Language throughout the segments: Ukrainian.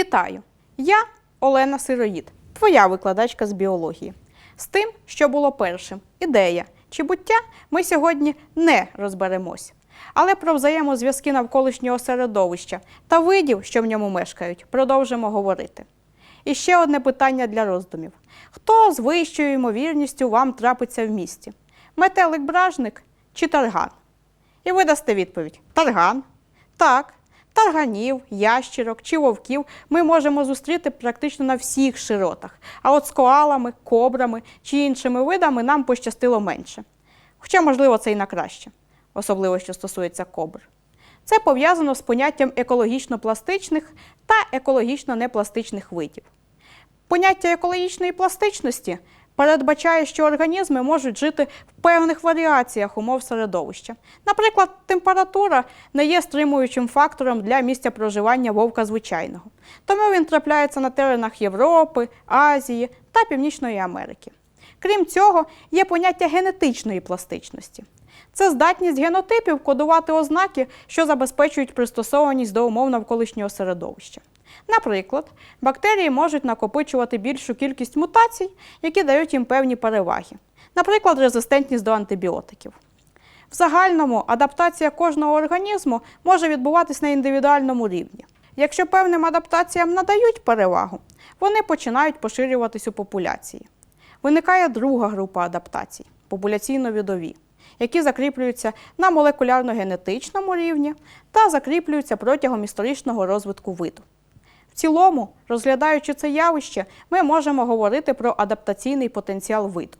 Вітаю! Я Олена Сироїд, твоя викладачка з біології. З тим, що було першим, ідея чи буття, ми сьогодні не розберемось. Але про взаємозв'язки навколишнього середовища та видів, що в ньому мешкають, продовжимо говорити. І ще одне питання для роздумів: хто з вищою ймовірністю вам трапиться в місті? Метелик-бражник чи тарган? І ви дасте відповідь: тарган. Так, тарганів, ящірок чи вовків ми можемо зустріти практично на всіх широтах. А от з коалами, кобрами чи іншими видами нам пощастило менше. Хоча, можливо, це і на краще, особливо що стосується кобр. Це пов'язано з поняттям екологічно-пластичних та екологічно-непластичних видів. Поняття екологічної пластичності передбачає, що організми можуть жити в певних варіаціях умов середовища. Наприклад, температура не є стримуючим фактором для місця проживання вовка звичайного. Тому він трапляється на теренах Європи, Азії та Північної Америки. Крім цього, є поняття генетичної пластичності. Це здатність генотипів кодувати ознаки, що забезпечують пристосованість до умов навколишнього середовища. Наприклад, бактерії можуть накопичувати більшу кількість мутацій, які дають їм певні переваги, наприклад, резистентність до антибіотиків. В загальному адаптація кожного організму може відбуватись на індивідуальному рівні. Якщо певним адаптаціям надають перевагу, вони починають поширюватись у популяції. Виникає друга група адаптацій популяційно-відові, які закріплюються на молекулярно-генетичному рівні та закріплюються протягом історичного розвитку виду. Цілому, розглядаючи це явище, ми можемо говорити про адаптаційний потенціал виду.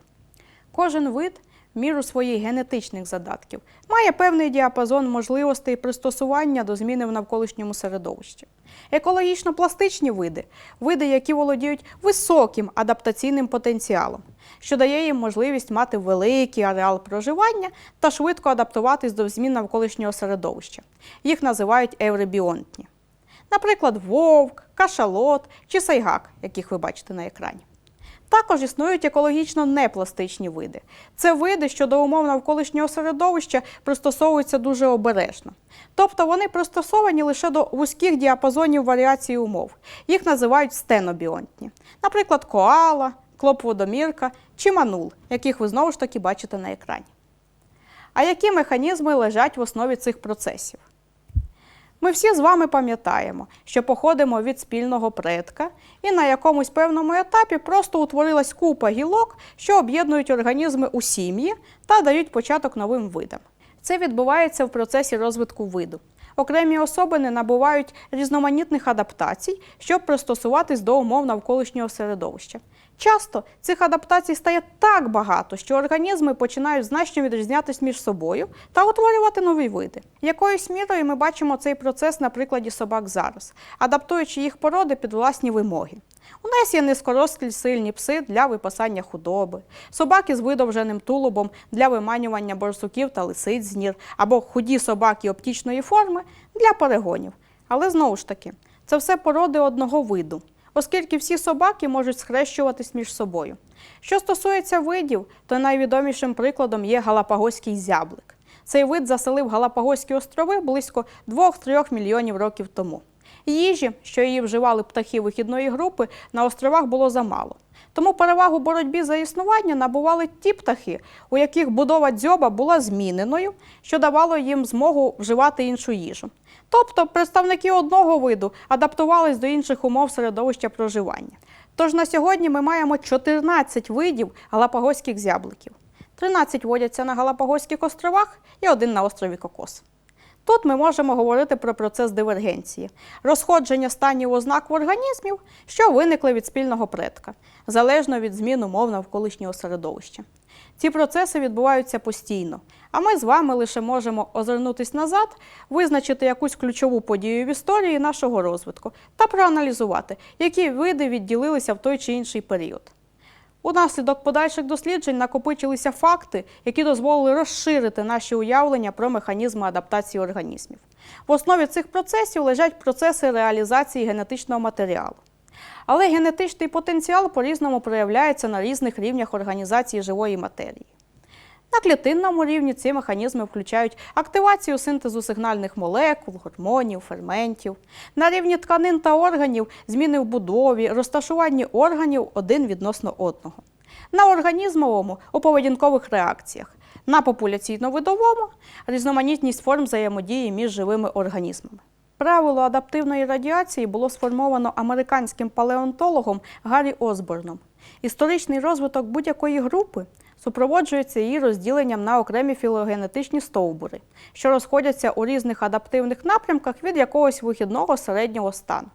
Кожен вид, в міру своїх генетичних задатків, має певний діапазон можливостей пристосування до зміни в навколишньому середовищі. Екологічно пластичні види види, які володіють високим адаптаційним потенціалом, що дає їм можливість мати великий ареал проживання та швидко адаптуватись до змін навколишнього середовища. Їх називають евребіонтні. Наприклад, вовк, кашалот чи сайгак, яких ви бачите на екрані. Також існують екологічно непластичні види. Це види, що до умов навколишнього середовища пристосовуються дуже обережно. Тобто вони пристосовані лише до вузьких діапазонів варіації умов. Їх називають стенобіонтні. Наприклад, коала, клоп-водомірка чи манул, яких ви знову ж таки бачите на екрані. А які механізми лежать в основі цих процесів? Ми всі з вами пам'ятаємо, що походимо від спільного предка, і на якомусь певному етапі просто утворилась купа гілок, що об'єднують організми у сім'ї та дають початок новим видам. Це відбувається в процесі розвитку виду. Окремі особини набувають різноманітних адаптацій, щоб пристосуватись до умов навколишнього середовища. Часто цих адаптацій стає так багато, що організми починають значно відрізнятися між собою та утворювати нові види. Якоюсь мірою ми бачимо цей процес на прикладі собак зараз, адаптуючи їх породи під власні вимоги. У нас є низькорослі сильні пси для випасання худоби, собаки з видовженим тулубом для виманювання борсуків та лисиць з нір, або худі собаки оптічної форми для перегонів. Але знову ж таки, це все породи одного виду, оскільки всі собаки можуть схрещуватись між собою. Що стосується видів, то найвідомішим прикладом є галапагоський зяблик. Цей вид заселив Галапагоські острови близько 2-3 мільйонів років тому. Їжі, що її вживали птахи вихідної групи, на островах було замало. Тому перевагу боротьбі за існування набували ті птахи, у яких будова дзьоба була зміненою, що давало їм змогу вживати іншу їжу. Тобто представники одного виду адаптувались до інших умов середовища проживання. Тож на сьогодні ми маємо 14 видів галапагоських зябликів. 13 водяться на Галапагоських островах і один на острові Кокос. Тут ми можемо говорити про процес дивергенції, розходження станів ознак в організмів, що виникли від спільного предка, залежно від змін умов навколишнього середовища. Ці процеси відбуваються постійно, а ми з вами лише можемо озирнутись назад, визначити якусь ключову подію в історії нашого розвитку та проаналізувати, які види відділилися в той чи інший період. Унаслідок подальших досліджень накопичилися факти, які дозволили розширити наші уявлення про механізми адаптації організмів. В основі цих процесів лежать процеси реалізації генетичного матеріалу. Але генетичний потенціал по-різному проявляється на різних рівнях організації живої матерії. На клітинному рівні ці механізми включають активацію синтезу сигнальних молекул, гормонів, ферментів. На рівні тканин та органів зміни в будові, розташуванні органів один відносно одного. На організмовому у поведінкових реакціях. На популяційно-видовому різноманітність форм взаємодії між живими організмами. Правило адаптивної радіації було сформовано американським палеонтологом Гаррі Осборном. Історичний розвиток будь-якої групи супроводжується її розділенням на окремі філогенетичні стовбури, що розходяться у різних адаптивних напрямках від якогось вихідного середнього стану.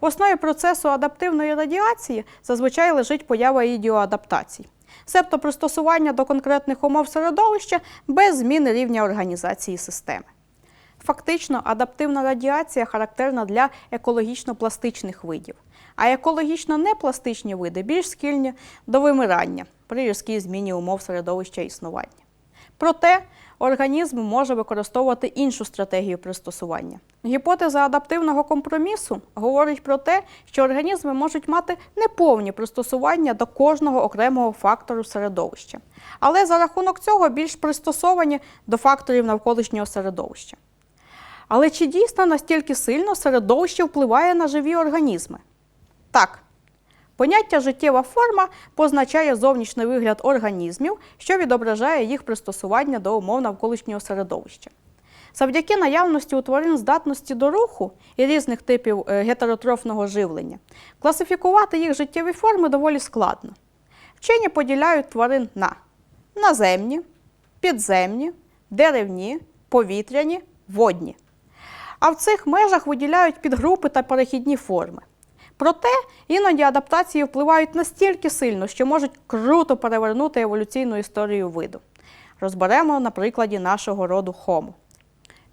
В основі процесу адаптивної радіації зазвичай лежить поява ідіоадаптацій, себто пристосування до конкретних умов середовища без зміни рівня організації системи. Фактично, адаптивна радіація характерна для екологічно-пластичних видів, а екологічно непластичні види більш схильні до вимирання при різкій зміні умов середовища існування. Проте організм може використовувати іншу стратегію пристосування. Гіпотеза адаптивного компромісу говорить про те, що організми можуть мати неповні пристосування до кожного окремого фактору середовища, але за рахунок цього більш пристосовані до факторів навколишнього середовища. Але чи дійсно настільки сильно середовище впливає на живі організми? Так. Поняття життєва форма позначає зовнішній вигляд організмів, що відображає їх пристосування до умов навколишнього середовища. Завдяки наявності у тварин здатності до руху і різних типів е, гетеротрофного живлення, класифікувати їх життєві форми доволі складно. Вчені поділяють тварин на наземні, підземні, деревні, повітряні, водні. А в цих межах виділяють підгрупи та перехідні форми. Проте іноді адаптації впливають настільки сильно, що можуть круто перевернути еволюційну історію виду. Розберемо на прикладі нашого роду Homo.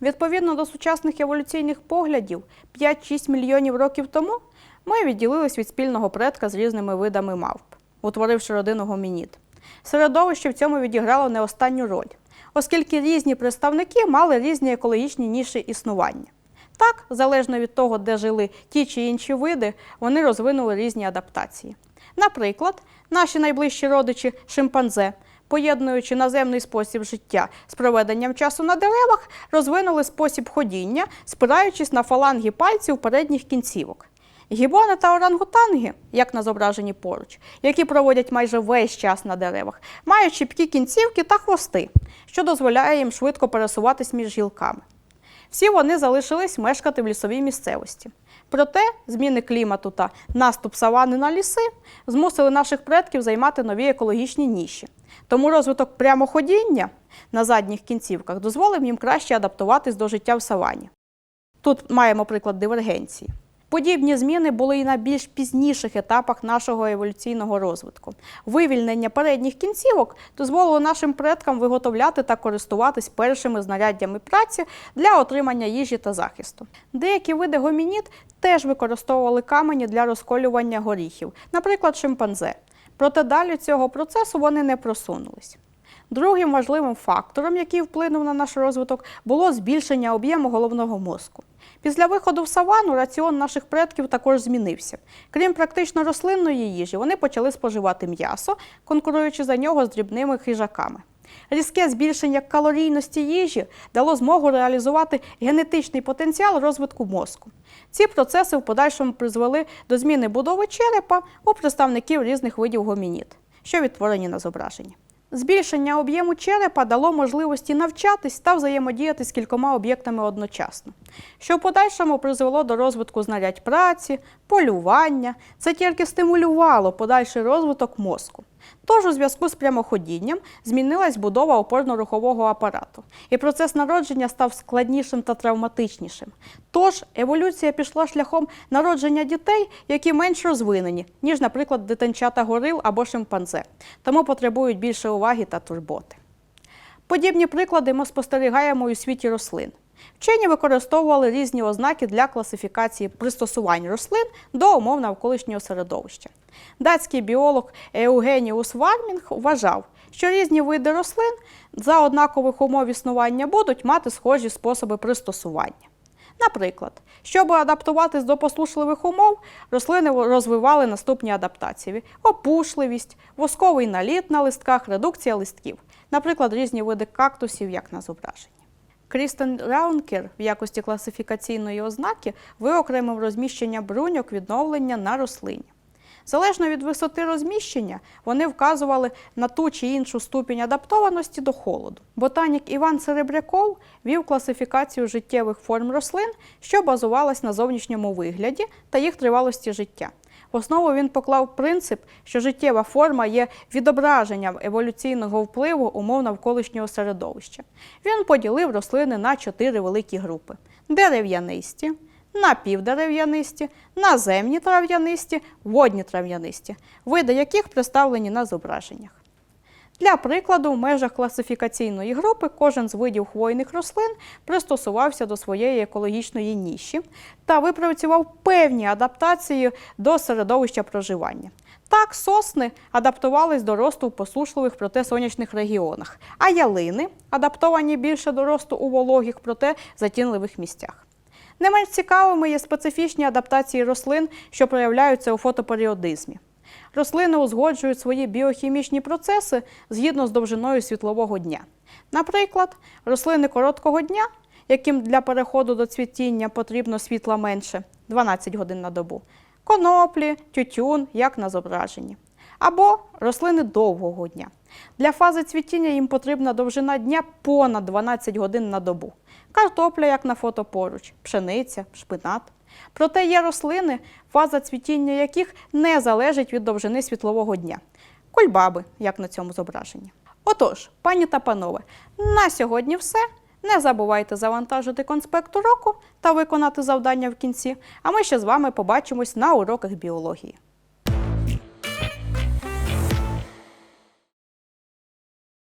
Відповідно до сучасних еволюційних поглядів, 5-6 мільйонів років тому ми відділились від спільного предка з різними видами мавп, утворивши родину гомінід. Середовище в цьому відіграло не останню роль, оскільки різні представники мали різні екологічні ніші існування. Так, залежно від того, де жили ті чи інші види, вони розвинули різні адаптації. Наприклад, наші найближчі родичі шимпанзе, поєднуючи наземний спосіб життя з проведенням часу на деревах, розвинули спосіб ходіння, спираючись на фаланги пальців передніх кінцівок. Гібони та орангутанги, як на зображенні поруч, які проводять майже весь час на деревах, мають чіпкі кінцівки та хвости, що дозволяє їм швидко пересуватись між гілками. Всі вони залишились мешкати в лісовій місцевості. Проте зміни клімату та наступ савани на ліси змусили наших предків займати нові екологічні ніші. Тому розвиток прямоходіння на задніх кінцівках дозволив їм краще адаптуватись до життя в савані. Тут маємо приклад дивергенції. Подібні зміни були і на більш пізніших етапах нашого еволюційного розвитку. Вивільнення передніх кінцівок дозволило нашим предкам виготовляти та користуватись першими знаряддями праці для отримання їжі та захисту. Деякі види гомінід теж використовували камені для розколювання горіхів, наприклад, шимпанзе. Проте далі цього процесу вони не просунулись. Другим важливим фактором, який вплинув на наш розвиток, було збільшення об'єму головного мозку. Після виходу в савану раціон наших предків також змінився. Крім практично рослинної їжі, вони почали споживати м'ясо, конкуруючи за нього з дрібними хижаками. Різке збільшення калорійності їжі дало змогу реалізувати генетичний потенціал розвитку мозку. Ці процеси в подальшому призвели до зміни будови черепа у представників різних видів гомінід, що відтворені на зображенні. Збільшення об'єму черепа дало можливості навчатись та взаємодіяти з кількома об'єктами одночасно, що в подальшому призвело до розвитку знарядь праці, полювання. Це тільки стимулювало подальший розвиток мозку. Тож у зв'язку з прямоходінням змінилась будова опорно-рухового апарату, і процес народження став складнішим та травматичнішим. Тож еволюція пішла шляхом народження дітей, які менш розвинені, ніж, наприклад, дитинчата горил або шимпанзе, тому потребують більше уваги та турботи. Подібні приклади ми спостерігаємо у світі рослин. Вчені використовували різні ознаки для класифікації пристосувань рослин до умов навколишнього середовища. Датський біолог Еугеніус Вармінг вважав, що різні види рослин за однакових умов існування будуть мати схожі способи пристосування. Наприклад, щоб адаптуватись до послушливих умов, рослини розвивали наступні адаптації: опушливість, восковий наліт на листках, редукція листків, наприклад, різні види кактусів, як на зображенні. Крістен Раункер в якості класифікаційної ознаки виокремив розміщення бруньок відновлення на рослині. Залежно від висоти розміщення, вони вказували на ту чи іншу ступінь адаптованості до холоду. Ботанік Іван Серебряков вів класифікацію життєвих форм рослин, що базувалась на зовнішньому вигляді та їх тривалості життя. В основу він поклав принцип, що життєва форма є відображенням еволюційного впливу умов навколишнього середовища. Він поділив рослини на чотири великі групи: дерев'янисті, напівдерев'янисті, наземні трав'янисті, водні трав'янисті, види яких представлені на зображеннях. Для прикладу, в межах класифікаційної групи кожен з видів хвойних рослин пристосувався до своєї екологічної ніші та випрацював певні адаптації до середовища проживання. Так, сосни адаптувались до росту в посушливих проте сонячних регіонах, а ялини адаптовані більше до росту у вологих проте затінливих місцях. Не менш цікавими є специфічні адаптації рослин, що проявляються у фотоперіодизмі. Рослини узгоджують свої біохімічні процеси згідно з довжиною світлового дня. Наприклад, рослини короткого дня, яким для переходу до цвітіння потрібно світла менше 12 годин на добу, коноплі, тютюн, як на зображенні. Або рослини довгого дня. Для фази цвітіння їм потрібна довжина дня понад 12 годин на добу. Картопля, як на фото поруч, пшениця, шпинат. Проте є рослини, фаза цвітіння яких не залежить від довжини світлового дня. Кульбаби, як на цьому зображенні. Отож, пані та панове, на сьогодні все. Не забувайте завантажити конспект уроку та виконати завдання в кінці. А ми ще з вами побачимось на уроках біології.